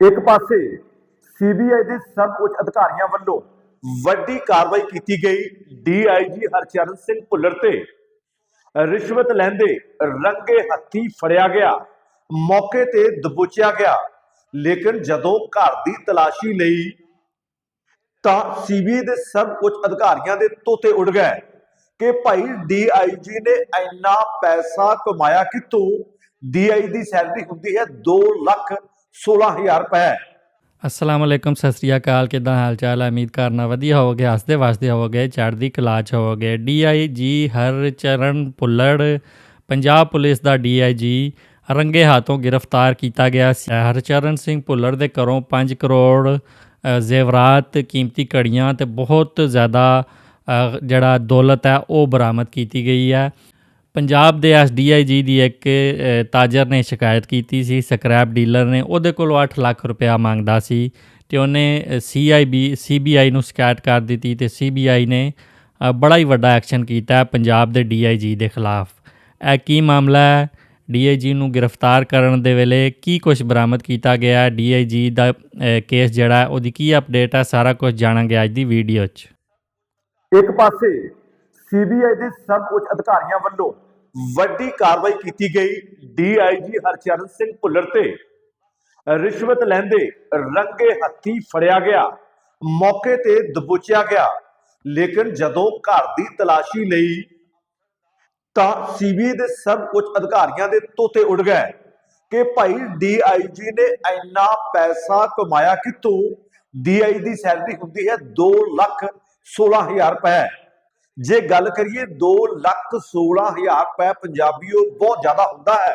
ਇੱਕ ਪਾਸੇ ਸੀਬੀਆਈ ਦੇ ਸਭ ਉੱਚ ਅਧਿਕਾਰੀਆਂ ਵੱਲੋਂ ਵੱਡੀ ਕਾਰਵਾਈ ਕੀਤੀ ਗਈ। ਡੀਆਈਜੀ ਹਰਚਰਨ ਸਿੰਘ ਭੁੱਲਰ ਤੇ ਰਿਸ਼ਵਤ ਲੈਂਦੇ ਰੰਗੇ ਹੱਥੀ ਫੜਿਆ ਗਿਆ। ਮੌਕੇ ਤੇ ਦਬੋਚਿਆ ਗਿਆ। ਲੇਕਿਨ ਜਦੋਂ ਘਰ ਦੀ ਤਲਾਸ਼ੀ ਲਈ ਤਾਂ ਸੀਬੀਆਈ ਦੇ ਸਭ ਉੱਚ ਅਧਿਕਾਰੀਆਂ ਦੇ ਤੋਤੇ ਉੱਡ ਗਏ ਕਿ ਭਾਈ ਡੀਆਈਜੀ ਨੇ ਇੰਨਾ ਪੈਸਾ ਕਮਾਇਆ ਕਿਤੋਂ ਡੀਆਈ ਦੀ ਸੈਲਰੀ ਹੁੰਦੀ ਹੈ 2 ਲੱਖ 16000 ਰੁਪਏ। ਅਸਲਾਮ ਅਲੈਕਮ, ਸਤਿ ਸ੍ਰੀ ਅਕਾਲ, ਕਿਦਾਂ ਹਾਲ ਚਾਲ ਹੈ? ਉਮੀਦ ਕਰਨਾ ਵਧੀਆ ਹੋਵੋਗੇ, ਹੱਸਦੇ ਵਸਦੇ ਹੋਵੋਗੇ, ਚੜ੍ਹਦੀ ਕਲਾ ਚ ਹੋਵੋਗੇ। ਡੀਆਈਜੀ ਹਰਚਰਨ ਪੁੱਲੜ, ਪੰਜਾਬ ਪੁਲਿਸ ਦਾ ਡੀਆਈਜੀ ਰੰਗੇ ਹੱਥੋਂ ਗ੍ਰਿਫਤਾਰ ਕੀਤਾ ਗਿਆ ਸੀ। ਹਰਚਰਨ ਸਿੰਘ ਭੁੱਲਰ ਦੇ ਘਰੋਂ 5 ਕਰੋੜ ਜ਼ੇਵਰਾਤ ਕੀਮਤੀ ਘੜੀਆਂ ਤੇ ਬਹੁਤ ਜ਼ਿਆਦਾ ਜਿਹੜਾ ਦੌਲਤ ਹੈ, ਉਹ ਬਰਾਮਦ ਕੀਤੀ ਗਈ ਹੈ। ਪੰਜਾਬ ਦੇ ਐਸਡੀਆਈਜੀ ਦੀ ਇੱਕ ਤਾਜਰ ਨੇ ਸ਼ਿਕਾਇਤ ਕੀਤੀ ਸੀ, ਸਕ੍ਰੈਪ ਡੀਲਰ ਨੇ, ਉਹਦੇ ਕੋਲੋਂ 8 ਲੱਖ ਰੁਪਇਆ ਮੰਗਦਾ ਸੀ ਤੇ ਉਹਨੇ ਸੀਆਈਬੀ ਸੀਬੀਆਈ ਨੂੰ ਸ਼ਿਕਾਇਤ ਕਰ ਦਿੱਤੀ ਤੇ ਸੀਬੀਆਈ ਨੇ ਬੜਾ ਹੀ ਵੱਡਾ ਐਕਸ਼ਨ ਕੀਤਾ ਪੰਜਾਬ ਦੇ ਡੀਆਈਜੀ ਦੇ ਖਿਲਾਫ। ਇਹ ਕੀ ਮਾਮਲਾ ਹੈ? ਡੀਆਈਜੀ ਨੂੰ ਗ੍ਰਿਫਤਾਰ ਕਰਨ ਦੇ ਵੇਲੇ ਕੀ ਕੁਝ ਬਰਾਮਦ ਕੀਤਾ ਗਿਆ ਡੀਆਈਜੀ ਦਾ ਕੇਸ ਜਿਹੜਾ ਉਹਦੀ ਕੀ ਅਪਡੇਟ ਹੈ? ਸਾਰਾ ਕੁਝ ਜਾਣਾਂਗੇ ਅੱਜ ਦੀ ਵੀਡੀਓ 'ਚ। ਇੱਕ ਪਾਸੇ ਸੀਬੀਆਈ ਦੇ ਸਭ ਉੱਚ ਅਧਿਕਾਰੀਆਂ ਵੱਲੋਂ ਵੱਡੀ ਕਾਰਵਾਈ ਕੀਤੀ ਗਈ। ਡੀਆਈਜੀ ਹਰਚਰਨ ਸਿੰਘ ਭੁੱਲਰ ਤੇ ਰਿਸ਼ਵਤ ਲੈਂਦੇ ਰੰਗੇ ਹੱਥੀ ਫੜਿਆ ਗਿਆ। ਮੌਕੇ ਤੇ ਦਬੋਚਿਆ ਗਿਆ। ਲੇਕਿਨ ਜਦੋਂ ਘਰ ਦੀ ਤਲਾਸ਼ੀ ਲਈ ਤਾਂ ਸੀਬੀਆਈ ਦੇ ਸਭ ਉੱਚ ਅਧਿਕਾਰੀਆਂ ਦੇ ਤੋਤੇ ਉੱਡ ਗਏ ਕਿ ਭਾਈ ਡੀਆਈਜੀ ਨੇ ਇੰਨਾ ਪੈਸਾ ਕਮਾਇਆ ਕਿਤੋਂ ਡੀਆਈ ਦੀ ਸੈਲਰੀ ਹੁੰਦੀ ਹੈ 2 ਲੱਖ 16000 ਰੁਪਏ। ਜੇ ਗੱਲ ਕਰੀਏ 2 ਲੱਖ 16000 ਰੁਪਏ ਪੰਜਾਬੀਓ ਬਹੁਤ ਜ਼ਿਆਦਾ ਹੁੰਦਾ ਹੈ।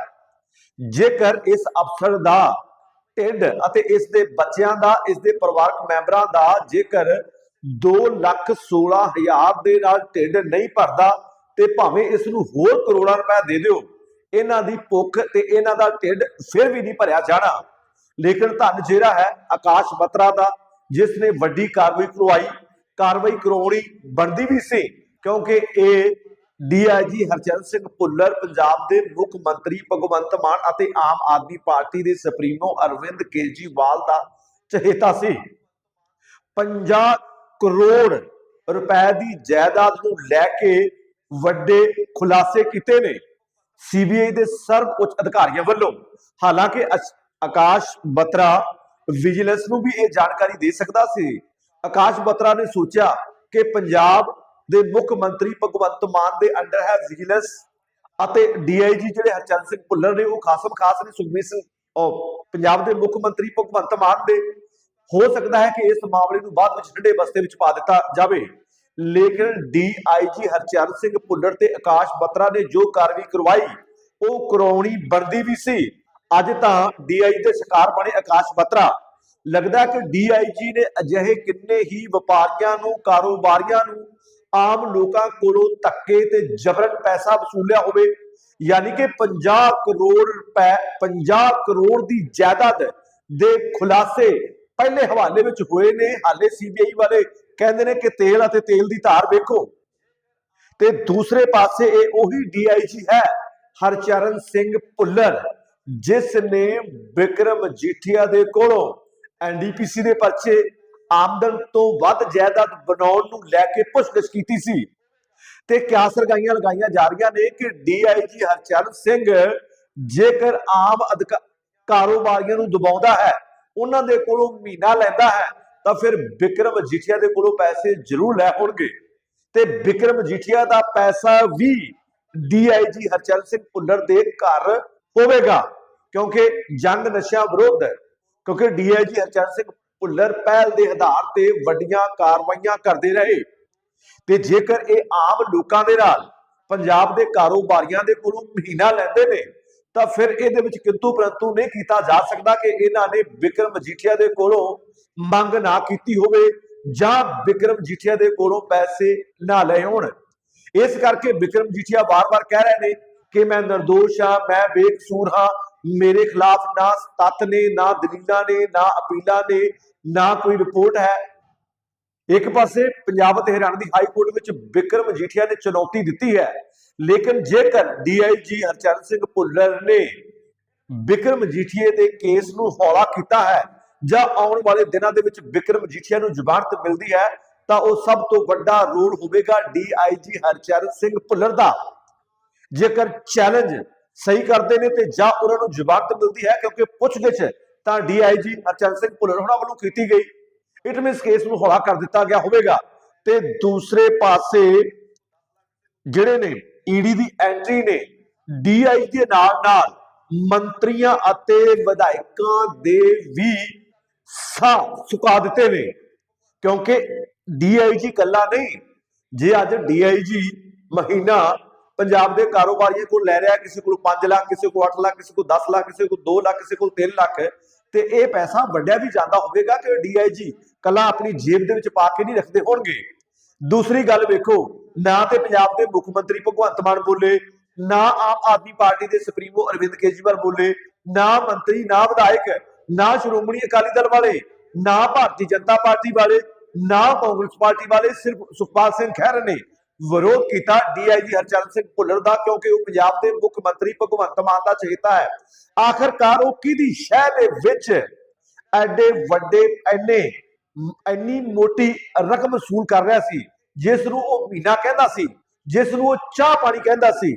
ਜੇਕਰ ਇਸ ਅਫਸਰ ਦਾ ਢਿੱਡ ਅਤੇ ਇਸ ਦੇ ਬੱਚਿਆਂ ਦਾ, ਇਸ ਦੇ ਪਰਿਵਾਰਕ ਮੈਂਬਰਾਂ ਦਾ ਜੇਕਰ 2 ਲੱਖ 16000 ਦੇ ਨਾਲ ਢਿੱਡ ਨਹੀਂ ਭਰਦਾ ਤੇ ਭਾਵੇਂ ਇਸ ਨੂੰ ਹੋਰ ਕਰੋੜਾਂ ਰੁਪਏ ਦੇ ਦਿਓ, ਇਹਨਾਂ ਦੀ ਭੁੱਖ ਤੇ ਇਹਨਾਂ ਦਾ ਢਿੱਡ ਫਿਰ ਵੀ ਨਹੀਂ ਭਰਿਆ ਜਾਣਾ। ਲੇਕਿਨ ਧੰਨ ਜਿਹੜਾ ਹੈ ਆਕਾਸ਼ ਬਤਰਾ ਦਾ, ਜਿਸ ਨੇ ਵੱਡੀ ਕਾਰਵਾਈ ਕਰਵਾਈ, ਕਾਰਵਾਈ ਕਰਾਉਣੀ ਬਣਦੀ ਵੀ ਸੀ। ਕਿਉਂਕਿ ਇਹ ਡੀਆਈਜੀ ਹਰਚਰਨ ਸਿੰਘ ਭੁੱਲਰ ਪੰਜਾਬ ਦੇ ਮੁੱਖ ਮੰਤਰੀ ਭਗਵੰਤ ਮਾਨ ਅਤੇ ਆਮ ਆਦਮੀ ਪਾਰਟੀ ਦੇ ਸੁਪਰੀਮੋ ਅਰਵਿੰਦ ਕੇਜਰੀਵਾਲ ਦਾ ਚਹੇਤਾ ਸੀ। 50 ਕਰੋੜ ਰੁਪਏ ਦੀ ਜਾਇਦਾਦ ਨੂੰ ਲੈ ਕੇ ਵੱਡੇ ਖੁਲਾਸੇ ਕੀਤੇ ਨੇ ਸੀਬੀਆਈ ਦੇ ਸਰਵ ਉੱਚ ਅਧਿਕਾਰੀਆਂ ਵੱਲੋਂ। ਹਾਲਾਂਕਿ ਅਸ- ਆਕਾਸ਼ ਬਤਰਾ ਵਿਜੀਲੈਂਸ ਨੂੰ ਵੀ ਇਹ ਜਾਣਕਾਰੀ ਦੇ ਸਕਦਾ ਸੀ। ਆਕਾਸ਼ ਬਤਰਾ ਨੇ ਸੋਚਿਆ ਕਿ ਪੰਜਾਬ ਦੇ ਮੁੱਖ ਮੰਤਰੀ ਭਗਵੰਤ ਮਾਨ ਦੇ ਅੰਡਰ ਹੈ ਵਿਜੀਲੈਂਸ ਅਤੇ ਡੀਆਈਜੀ ਜਿਹੜੇ ਹਰਚਰਨ ਸਿੰਘ ਭੁੱਲਰ ਨੇ, ਉਹ ਖਾਸਮ ਖਾਸ ਨੇ, ਸੁਖਬੀਰ ਸਿੰਘ ਪੰਜਾਬ ਦੇ ਮੁੱਖ ਮੰਤਰੀ ਭਗਵੰਤ ਮਾਨ ਦੇ। ਹੋ ਸਕਦਾ ਹੈ ਕਿ ਇਸ ਮਾਮਲੇ ਨੂੰ ਬਾਅਦ ਵਿੱਚ ਠੰਡੇ ਬਸਤੇ ਵਿੱਚ ਪਾ ਦਿੱਤਾ ਜਾਵੇ। ਲੇਕਿਨ ਡੀਆਈਜੀ ਹਰਚਰਨ ਸਿੰਘ ਭੁੱਲਰ ਤੇ ਆਕਾਸ਼ ਬਤਰਾ ਨੇ ਜੋ ਕਾਰਵਾਈ ਕਰਵਾਈ, ਉਹ ਕਰਾਉਣੀ ਬਣਦੀ ਵੀ ਸੀ। ਅੱਜ ਤਾਂ ਡੀਆਈ ਦੇ ਸ਼ਿਕਾਰ ਬਣੇ ਆਕਾਸ਼ ਬਤਰਾ। ਲੱਗਦਾ ਹੈ ਕਿ ਡੀਆਈਜੀ ਨੇ ਅਜਿਹੇ ਕਿੰਨੇ ਹੀ ਵਪਾਰੀਆਂ ਨੂੰ, ਕਾਰੋਬਾਰੀਆਂ ਨੂੰ ਆਮ ਲੋਕਾਂ ਕੋਲੋਂ ਧੱਕੇ ਤੇ ਜਬਰਨ ਪੈਸਾ ਵਸੂਲਿਆ ਹੋਵੇ, ਯਾਨੀ ਕਿ 50 ਕਰੋੜ ਰੁਪਏ 50 ਕਰੋੜ ਦੀ ਜਾਇਦਾਦ ਦੇ ਖੁਲਾਸੇ ਪਹਿਲੇ ਹਵਾਲੇ ਵਿੱਚ ਹੋਏ ਨੇ। ਹਾਲੇ ਸੀਬੀਆਈ ਵਾਲੇ ਕਹਿੰਦੇ ਨੇ ਕਿ ਤੇਲ ਅਤੇ ਤੇਲ ਦੀ ਧਾਰ ਵੇਖੋ। ਤੇ ਦੂਸਰੇ ਪਾਸੇ ਇਹ ਉਹੀ ਡੀਆਈਜੀ ਹੈ, ਹਰਚਰਨ ਸਿੰਘ ਭੁੱਲਰ, ਜਿਸ ਨੇ ਵਿਕਰਮ ਜੀਠੀਆ ਦੇ ਕੋਲੋਂ ਐਨਡੀਪੀਸੀ ਦੇ ਪਰਚੇ ਆਮਦਨ ਤੋਂ ਵੱਧ ਜਾਇਦਾਦ ਬਣਾਉਣ ਨੂੰ ਲੈ ਕੇ ਪੁੱਛਗਿੱਛ ਕੀਤੀ ਸੀ। ਤੇ ਕਿਆਸ ਲਗਾਈਆਂ ਲਗਾਈਆਂ ਜਾ ਰਹੀਆਂ ਨੇ ਕਿ ਡੀਆਈਜੀ ਹਰਚਰਨ ਸਿੰਘ ਜੇਕਰ ਆਮ ਕਾਰੋਬਾਰੀਆਂ ਨੂੰ ਦਬਾਉਂਦਾ ਹੈ, ਉਹਨਾਂ ਦੇ ਕੋਲੋਂ ਮਹੀਨਾ ਲੈਂਦਾ ਹੈ, ਤਾਂ ਫਿਰ ਵਿਕਰਮ ਜੀਠੀਆ ਦੇ ਕੋਲੋਂ ਪੈਸੇ ਜ਼ਰੂਰ ਲੈ ਹੋਣਗੇ ਤੇ ਵਿਕਰਮ ਜੀਠੀਆ ਦਾ ਪੈਸਾ ਵੀ ਡੀਆਈਜੀ ਹਰਚਰਨ ਸਿੰਘ ਭੁੱਲਰ ਦੇ ਘਰ ਹੋਵੇਗਾ, ਕਿਉਂਕਿ ਜੰਗ ਨਸ਼ਿਆਂ ਵਿਰੁੱਧ, ਕਿਉਂਕਿ ਡੀਆਈਜੀ ਹਰਚਰਨ ਸਿੰਘ ਭੁੱਲਰ ਪਹਿਲ ਦੇ ਆਧਾਰ ਤੇ ਵੱਡੀਆਂ ਕਾਰਵਾਈਆਂ ਕਰਦੇ ਰਹੇ। ਤੇ ਜੇਕਰ ਇਹ ਆਮ ਲੋਕਾਂ ਦੇ ਨਾਲ ਪੰਜਾਬ ਦੇ ਕਾਰੋਬਾਰੀਆਂ ਦੇ ਕੋਲੋਂ ਮਹੀਨਾ ਲੈਂਦੇ ਨੇ, ਤਾਂ ਫਿਰ ਇਹਦੇ ਵਿੱਚ ਕਿੰਤੂ ਪ੍ਰੰਤੂ ਨਹੀਂ ਕੀਤਾ ਜਾ ਸਕਦਾ ਕਿ ਇਹਨਾਂ ਨੇ ਵਿਕਰਮ ਮਜੀਠੀਆ ਦੇ ਕੋਲੋਂ ਮੰਗ ਨਾ ਕੀਤੀ ਹੋਵੇ ਜਾਂ ਵਿਕਰਮ ਜੀਠੀਆ ਦੇ ਕੋਲੋਂ ਪੈਸੇ ਨਾ ਲਏ ਹੋਣ। ਇਸ ਕਰਕੇ ਵਿਕਰਮ ਜੀਠੀਆ ਵਾਰ-ਵਾਰ ਕਹਿ ਰਹੇ ਨੇ ਕਿ ਮੈਂ ਨਿਰਦੋਸ਼ ਹਾਂ, ਮੈਂ ਬੇਕਸੂਰ ਹਾਂ ਮੇਰੇ ਖਿਲਾਫ ਨਾ ਤੱਥ ਨੇ, ਨਾ ਦਲੀਲਾਂ ਨੇ, ਨਾ ਅਪੀਲਾਂ ਨੇ, ਨਾ ਕੋਈ ਰਿਪੋਰਟ ਹੈ। ਇੱਕ ਪਾਸੇ ਪੰਜਾਬ ਅਤੇ ਹਰਿਆਣਾ ਦੀ ਹਾਈ ਕੋਰਟ ਵਿੱਚ ਵਿਕਰਮ ਜੀਠੀਆ ਨੇ ਚੁਣੌਤੀ ਦਿੱਤੀ ਹੈ, ਲੇਕਿਨ ਜੇਕਰ ਡੀਆਈਜੀ ਹਰਚਰਨ ਸਿੰਘ ਭੁੱਲਰ ਨੇ ਬਿਕਰਮ ਜੀਠੀਏ ਦੇ ਕੇਸ ਨੂੰ ਹੌਲਾ ਕੀਤਾ ਹੈ, ਜਾਂ ਆਉਣ ਵਾਲੇ ਦਿਨਾਂ ਦੇ ਵਿੱਚ ਬਿਕਰਮ ਮਜੀਠੀਆ ਨੂੰ ਜ਼ਮਾਨਤ ਮਿਲਦੀ ਹੈ, ਤਾਂ ਉਹ ਸਭ ਤੋਂ ਵੱਡਾ ਰੋਲ ਹੋਵੇਗਾ ਡੀਆਈਜੀ ਹਰਚਰਨ ਸਿੰਘ ਭੁੱਲਰ ਦਾ। ਜੇਕਰ ਚੈਲੰਜ ਸਹੀ ਕਰਦੇ ਨੇ ਤੇ ਜਾਂ ਉਹਨਾਂ ਨੂੰ ਜ਼ਮਾਨਤ ਮਿਲਦੀ ਹੈ ਕਿਉਂਕਿ ਪੁੱਛਗਿੱਛ ਤਾਂ ਡੀਆਈਜੀ ਹਰਚਰਨ ਸਿੰਘ ਭੁੱਲਰ ਹੋਣਾ ਵੱਲੋਂ ਕੀਤੀ ਗਈ। ਇਟ ਮੀਨਸ ਕੇਸ ਨੂੰ ਹੌਲਾ ਕਰ ਦਿੱਤਾ ਗਿਆ ਹੋਵੇਗਾ। ਤੇ ਦੂਸਰੇ ਪਾਸੇ ਜਿਹੜੇ ਨੇ ਈਡੀ ਦੀ ਐਂਟਰੀ ਨੇ ਡੀਆਈ ਦੇ ਨਾਲ ਨਾਲ ਮੰਤਰੀਆਂ ਅਤੇ ਵਿਧਾਇਕਾਂ ਦੇ ਵੀ ਸਾਹ ਸੁਕਾ ਦਿੱਤੇ ਨੇ। ਕਿਉਂਕਿ ਡੀਆਈਜੀ ਕੱਲਾ ਨਹੀਂ, ਜੇ ਅੱਜ ਡੀਆਈਜੀ ਮਹੀਨਾ ਪੰਜਾਬ ਦੇ ਕਾਰੋਬਾਰੀਆਂ ਕੋਲ ਲੈ ਰਿਹਾ, ਕਿਸੇ ਕੋਲ 5 ਲੱਖ, ਕਿਸੇ ਕੋਲ 8 ਲੱਖ, ਕਿਸੇ ਕੋਲ 10 ਲੱਖ, ਕਿਸੇ ਕੋਲ 2 ਲੱਖ, ਕਿਸੇ ਕੋਲ 3 ਲੱਖ, ਤੇ ਇਹ ਪੈਸਾ ਵੱਡਿਆ ਵੀ ਜਾਂਦਾ ਹੋਵੇਗਾ ਕਿ ਡੀਆਈਜੀ ਕੱਲਾ ਆਪਣੀ ਜੇਬ ਦੇ ਵਿੱਚ ਪਾ ਕੇ ਨਹੀਂ ਰੱਖਦੇ ਹੋਣਗੇ। ਦੂਸਰੀ ਗੱਲ ਵੇਖੋ, ਨਾ ਤੇ ਪੰਜਾਬ ਦੇ ਮੁੱਖ ਮੰਤਰੀ ਭਗਵੰਤ ਮਾਨ ਬੋਲੇ, ਨਾ ਆਮ ਆਦਮੀ ਪਾਰਟੀ ਦੇ ਸੁਪਰੀਮੋ ਅਰਵਿੰਦ ਕੇਜਰੀਵਾਲ ਬੋਲੇ, ਨਾ ਮੰਤਰੀ, ਨਾ ਵਿਧਾਇਕ, ਨਾ ਸ਼੍ਰੋਮਣੀ ਅਕਾਲੀ ਦਲ ਵਾਲੇ, ਨਾ ਭਾਰਤੀ ਜਨਤਾ ਪਾਰਟੀ ਵਾਲੇ, ਨਾ ਕਾਂਗਰਸ ਪਾਰਟੀ ਵਾਲੇ, ਸਿਰਫ ਸੁਖਪਾਲ ਸਿੰਘ ਖਹਿਰਾ ਨੇ ਵਿਰੋਧ ਕੀਤਾ। ਡੀਆਈਜੀ ਹਰਚਰਨ ਸਿੰਘ ਭੁੱਲਰ ਦਾ, ਕਿਉਂਕਿ ਉਹ ਪੰਜਾਬ ਦੇ ਮੁੱਖ ਮੰਤਰੀ ਭਗਵੰਤ ਮਾਨ ਦਾ ਚੇਤਾ ਹੈ। ਆਖਰਕਾਰ ਉਹ ਕਿਹਦੀ ਸ਼ਹਿ ਦੇ ਵਿੱਚ ਐਡੇ ਵੱਡੇ, ਐਨੇ ਇੰਨੀ ਮੋਟੀ ਰਕਮ ਵਸੂਲ ਕਰ ਰਿਹਾ ਸੀ, ਜਿਸ ਨੂੰ ਉਹ ਮਹੀਨਾ ਕਹਿੰਦਾ ਸੀ, ਜਿਸ ਨੂੰ ਉਹ ਚਾਹ ਪਾਣੀ ਕਹਿੰਦਾ ਸੀ।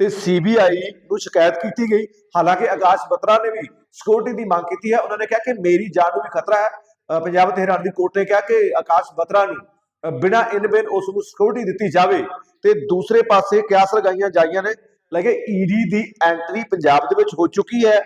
ਤੇ ਸੀਬੀਆਈ ਨੂੰ ਸ਼ਿਕਾਇਤ ਕੀਤੀ ਗਈ। ਹਾਲਾਂਕਿ ਆਕਾਸ਼ ਬਤਰਾ ਨੇ ਵੀ ਸਿਕਿਉਰਿਟੀ ਦੀ ਮੰਗ ਕੀਤੀ ਹੈ। ਉਹਨਾਂ ਨੇ ਕਿਹਾ ਕਿ ਮੇਰੀ ਜਾਨ ਨੂੰ ਵੀ ਖਤਰਾ ਹੈ। ਪੰਜਾਬ ਤੇ ਹਰਿਆਣਾ ਦੀ ਕੋਰਟ ਨੇ ਕਿਹਾ ਕਿ ਆਕਾਸ਼ ਬਤਰਾ ਨੂੰ ਬਿਨਾਂ ਇਨਬਿਨ ਉਸ ਨੂੰ ਸਿਕਿਉਰਿਟੀ ਦਿੱਤੀ ਜਾਵੇ ਤੇ ਦੂਸਰੇ ਪਾਸੇ ਕਿਆਸ ਲਗਾਈਆਂ ਜਾਈਆਂ ਨੇ। ਲਗੇ ਈਡੀ ਦੀ ਐਂਟਰੀ ਪੰਜਾਬ ਦੇ ਵਿੱਚ ਹੋ ਚੁੱਕੀ ਹੈ।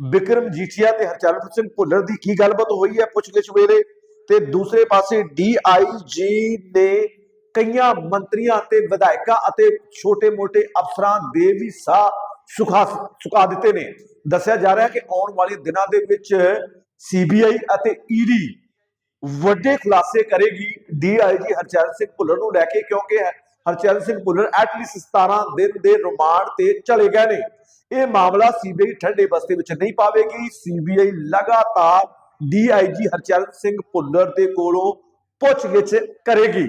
ਵਿਕਰਮ ਜੀਠੀਆ ਤੇ ਹਰਚਰਨ ਸਿੰਘ ਭੁੱਲਰ ਦੀ ਕੀ ਗੱਲਬਾਤ ਹੋਈ ਹੈ ਪੁੱਛਗਿੱਛ ਵੇਲੇ ਤੇ ਦੂਸਰੇ ਪਾਸੇ ਡੀਆਈਜੀ ਨੇ ਕਈਆਂ ਮੰਤਰੀਆਂ ਤੇ ਵਿਧਾਇਕਾਂ ਅਤੇ ਛੋਟੇ-ਮੋਟੇ ਅਫਸਰਾਂ ਦੇ ਵੀ ਸਾਹ ਸੁਖਾ ਸੁਕਾ ਦਿੱਤੇ ਨੇ। ਦੱਸਿਆ ਜਾ ਰਿਹਾ ਹੈ ਕਿ ਆਉਣ ਵਾਲੇ ਦਿਨਾਂ ਦੇ ਵਿੱਚ ਸੀਬੀਆਈ ਅਤੇ ਈਡੀ ਵੱਡੇ ਖੁਲਾਸੇ ਕਰੇਗੀ ਡੀਆਈਜੀ ਹਰਚਰਨ ਸਿੰਘ ਭੁੱਲਰ ਨੂੰ ਲੈ ਕੇ, ਕਿਉਂਕਿ ਹਰਚਰਨ ਸਿੰਘ ਭੁੱਲਰ ਐਟਲੀਸਟ 17 ਦਿਨ ਦੇ ਰਿਮਾਂਡ ਤੇ ਚਲੇ ਗਏ ਨੇ। ਇਹ ਮਾਮਲਾ ਸੀਬੀਆਈ ਠੰਡੇ ਬਸਤੇ ਵਿੱਚ ਨਹੀਂ ਪਾਵੇਗੀ। ਸੀਬੀਆਈ ਲਗਾਤਾਰ ਡੀਆਈਜੀ ਹਰਚਰਨ ਸਿੰਘ ਭੁੱਲਰ ਦੇ ਕੋਲੋਂ ਪੁੱਛਗਿੱਛ ਕਰੇਗੀ।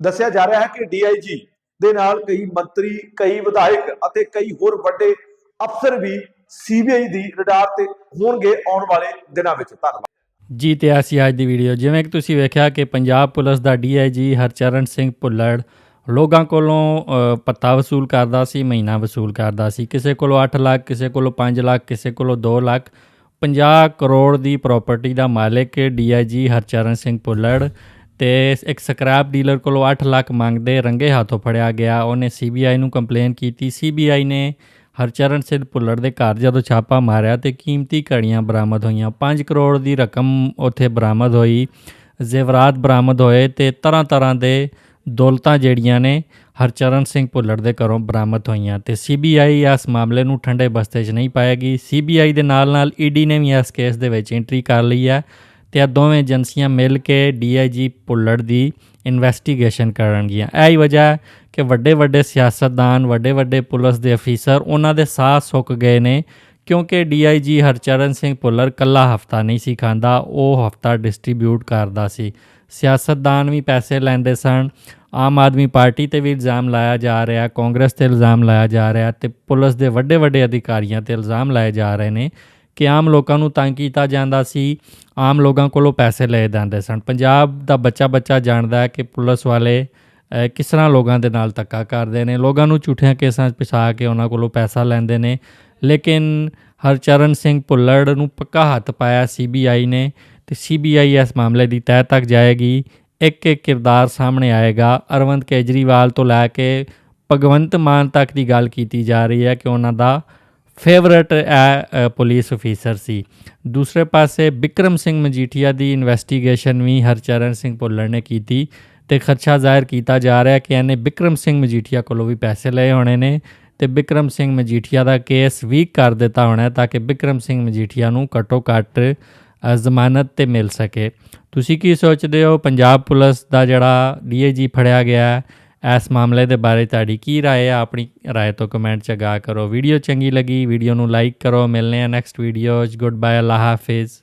ਦੱਸਿਆ ਜਾ ਰਿਹਾ ਹੈ ਕਿ ਡੀਆਈਜੀ ਦੇ ਨਾਲ ਕਈ ਮੰਤਰੀ, ਕਈ ਵਿਧਾਇਕ ਅਤੇ ਕਈ ਹੋਰ ਵੱਡੇ ਅਫਸਰ ਵੀ ਸੀਬੀਆਈ ਦੀ ਰਡਾਰ ਤੇ ਹੋਣਗੇ ਆਉਣ ਵਾਲੇ ਦਿਨਾਂ ਵਿੱਚ। ਧੰਨਵਾਦ। ਜੀ ਤੇ ਆ ਸੀ ਅੱਜ ਦੀ ਵੀਡੀਓ ਜਿਵੇਂ ਕਿ ਤੁਸੀਂ ਵੇਖਿਆ ਕਿ ਪੰਜਾਬ ਪੁਲਿਸ ਦਾ ਡੀਆਈਜੀ ਹਰਚਰਨ ਸਿੰਘ ਭੁੱਲੜ ਲੋਕਾਂ ਕੋਲੋਂ ਪੱਤਾ ਵਸੂਲ ਕਰਦਾ ਸੀ, ਮਹੀਨਾ ਵਸੂਲ ਕਰਦਾ ਸੀ। ਕਿਸੇ ਕੋਲੋਂ 8 ਲੱਖ, ਕਿਸੇ ਕੋਲੋਂ 5 ਲੱਖ, ਕਿਸੇ ਕੋਲੋਂ 2 ਲੱਖ 50 ਕਰੋੜ ਦੀ ਪ੍ਰਾਪਰਟੀ ਦਾ ਮਾਲਕ ਡੀਆਈਜੀ ਹਰਚਰਨ ਸਿੰਘ ਭੁੱਲੜ ਤੇ ਇੱਕ ਸਕ੍ਰੈਪ ਡੀਲਰ ਕੋਲੋਂ 8 ਲੱਖ ਮੰਗਦੇ ਰੰਗੇ ਹੱਥੋਂ ਫੜਿਆ ਗਿਆ। ਉਹਨੇ ਸੀਬੀਆਈ ਨੂੰ ਕੰਪਲੇਨ ਕੀਤੀ। ਸੀਬੀਆਈ ਨੇ ਹਰਚਰਨ ਸਿੰਘ ਭੁੱਲਰ ਦੇ ਘਰ ਜਦੋਂ ਛਾਪਾ ਮਾਰਿਆ ਤੇ ਕੀਮਤੀ ਘੜੀਆਂ ਬਰਾਮਦ ਹੋਈਆਂ। 5 ਕਰੋੜ ਦੀ ਰਕਮ ਉੱਥੇ ਬਰਾਮਦ ਹੋਈ। ਜ਼ੇਵਰਾਤ ਬਰਾਮਦ ਹੋਏ ਤੇ ਤਰ੍ਹਾਂ ਤਰ੍ਹਾਂ ਦੇ ਦੌਲਤਾਂ ਜਿਹੜੀਆਂ ਨੇ ਹਰਚਰਨ ਸਿੰਘ ਭੁੱਲਰ ਦੇ ਘਰੋਂ ਬਰਾਮਦ ਹੋਈਆਂ। ਤੇ ਸੀਬੀਆਈ ਇਸ ਮਾਮਲੇ ਨੂੰ ਠੰਡੇ ਬਸਤੇ 'ਚ ਨਹੀਂ ਪਾਏਗੀ ਸੀਬੀਆਈ ਦੇ ਨਾਲ ਨਾਲ ਈਡੀ ਨੇ ਵੀ ਇਸ ਕੇਸ ਦੇ ਵਿੱਚ ਐਂਟਰੀ ਕਰ ਲਈ ਹੈ ਤੇ ਇਹ ਦੋਵੇਂ ਏਜੰਸੀਆਂ ਮਿਲ ਕੇ ਡੀਆਈਜੀ ਭੁੱਲਰ ਦੀ ਇਨਵੈਸਟੀਗੇਸ਼ਨ ਕਰਨਗੀਆਂ। ਇਹ ਵਜ੍ਹਾ ਕਿ ਵੱਡੇ ਵੱਡੇ ਸਿਆਸਤਦਾਨ, ਵੱਡੇ ਵੱਡੇ ਪੁਲਿਸ ਦੇ ਅਫੀਸਰ ਉਹਨਾਂ ਦੇ ਸਾਹ ਸੁੱਕ ਗਏ ਨੇ, ਕਿਉਂਕਿ ਡੀਆਈਜੀ ਹਰਚਰਨ ਸਿੰਘ ਭੁੱਲਰ ਕੱਲਾ ਹਫਤਾ ਨਹੀਂ ਸੀ ਖਾਂਦਾ, ਉਹ ਹਫਤਾ ਡਿਸਟ੍ਰੀਬਿਊਟ ਕਰਦਾ ਸੀ। ਸਿਆਸਤਦਾਨ ਵੀ ਪੈਸੇ ਲੈਂਦੇ ਸਨ। ਆਮ ਆਦਮੀ ਪਾਰਟੀ ਤੇ ਵੀ ਇਲਜ਼ਾਮ ਲਾਇਆ ਜਾ ਰਿਹਾ, ਕਾਂਗਰਸ ਤੇ ਇਲਜ਼ਾਮ ਲਾਇਆ ਜਾ ਰਿਹਾ ਤੇ ਪੁਲਿਸ ਦੇ ਵੱਡੇ ਵੱਡੇ ਅਧਿਕਾਰੀਆਂ ਤੇ ਇਲਜ਼ਾਮ ਲਾਏ ਜਾ ਰਹੇ ਨੇ ਕਿ ਆਮ ਲੋਕਾਂ ਨੂੰ ਤੰਗ ਕੀਤਾ ਜਾਂਦਾ ਸੀ। ਆਮ ਲੋਕਾਂ ਕੋਲੋਂ ਪੈਸੇ ਲਏ ਜਾਂਦੇ ਸਨ। ਪੰਜਾਬ ਦਾ ਬੱਚਾ ਬੱਚਾ ਜਾਣਦਾ ਹੈ ਕਿ ਪੁਲਿਸ ਵਾਲੇ ਕਿਸ ਤਰ੍ਹਾਂ ਲੋਕਾਂ ਦੇ ਨਾਲ ਧੱਕਾ ਕਰਦੇ ਨੇ? ਲੋਕਾਂ ਨੂੰ ਝੂਠੀਆਂ ਕੇਸਾਂ 'ਚ ਫਸਾ ਕੇ ਉਹਨਾਂ ਕੋਲੋਂ ਪੈਸਾ ਲੈਂਦੇ ਨੇ। ਲੇਕਿਨ ਹਰਚਰਨ ਸਿੰਘ ਭੁੱਲੜ ਨੂੰ ਪੱਕਾ ਹੱਥ ਪਾਇਆ ਸੀਬੀਆਈ ਨੇ ਤੇ ਸੀਬੀਆਈ ਇਸ ਮਾਮਲੇ ਦੀ ਤਹਿ ਤੱਕ ਜਾਏਗੀ। ਇੱਕ ਇੱਕ ਕਿਰਦਾਰ ਸਾਹਮਣੇ ਆਏਗਾ। ਅਰਵਿੰਦ ਕੇਜਰੀਵਾਲ ਤੋਂ ਲੈ ਕੇ ਭਗਵੰਤ ਮਾਨ ਤੱਕ ਦੀ ਗੱਲ ਕੀਤੀ ਜਾ ਰਹੀ ਹੈ ਕਿ ਉਹਨਾਂ ਦਾ ਫੇਵਰਟ ਪੁਲਿਸ ਅਫੀਸਰ ਸੀ। ਦੂਸਰੇ ਪਾਸੇ ਬਿਕਰਮ ਸਿੰਘ ਮਜੀਠੀਆ ਦੀ ਇਨਵੈਸਟੀਗੇਸ਼ਨ ਵੀ ਹਰਚਰਨ ਸਿੰਘ ਭੁੱਲਰ ਨੇ ਕੀਤੀ। ਤੇ ਖਦਸ਼ਾ ਜ਼ਾਹਿਰ ਕੀਤਾ ਜਾ ਰਿਹਾ ਕਿ ਇਹਨੇ ਬਿਕਰਮ ਸਿੰਘ ਮਜੀਠੀਆ ਕੋਲੋਂ ਵੀ ਪੈਸੇ ਲਏ ਹੋਣੇ ਨੇ ਤੇ ਬਿਕਰਮ ਸਿੰਘ ਮਜੀਠੀਆ ਦਾ ਕੇਸ ਵੀਕ ਕਰ ਦਿੱਤਾ ਹੋਣਾ ਹੈ ਤਾਂ ਕਿ ਬਿਕਰਮ ਸਿੰਘ ਮਜੀਠੀਆ ਨੂੰ ਘੱਟੋ ਘੱਟ ਅ, ਜ਼ਮਾਨਤ ਤੇ ਮਿਲ ਸਕੇ ਤੁਸੀਂ ਕੀ ਸੋਚਦੇ ਹੋ ਪੰਜਾਬ ਪੁਲਿਸ ਦਾ ਜਿਹੜਾ ਡੀਏਜੀ ਫੜਿਆ ਗਿਆ ਹੈ, ਇਸ ਮਾਮਲੇ ਦੇ ਬਾਰੇ ਤੁਹਾਡੀ ਕੀ رائے ਹੈ ਆਪਣੀ رائے ਤੋਂ ਕਮੈਂਟ ਚ ਗਾ ਕਰੋ ਵੀਡੀਓ ਚੰਗੀ ਲੱਗੀ ਵੀਡੀਓ ਨੂੰ ਲਾਈਕ ਕਰੋ ਮਿਲਨੇ ਆ ਨੈਕਸਟ ਵੀਡੀਓ 'ਚ ਗੁੱਡ ਬਾਏ ਅੱਲਾ ਹਾਫਿਜ਼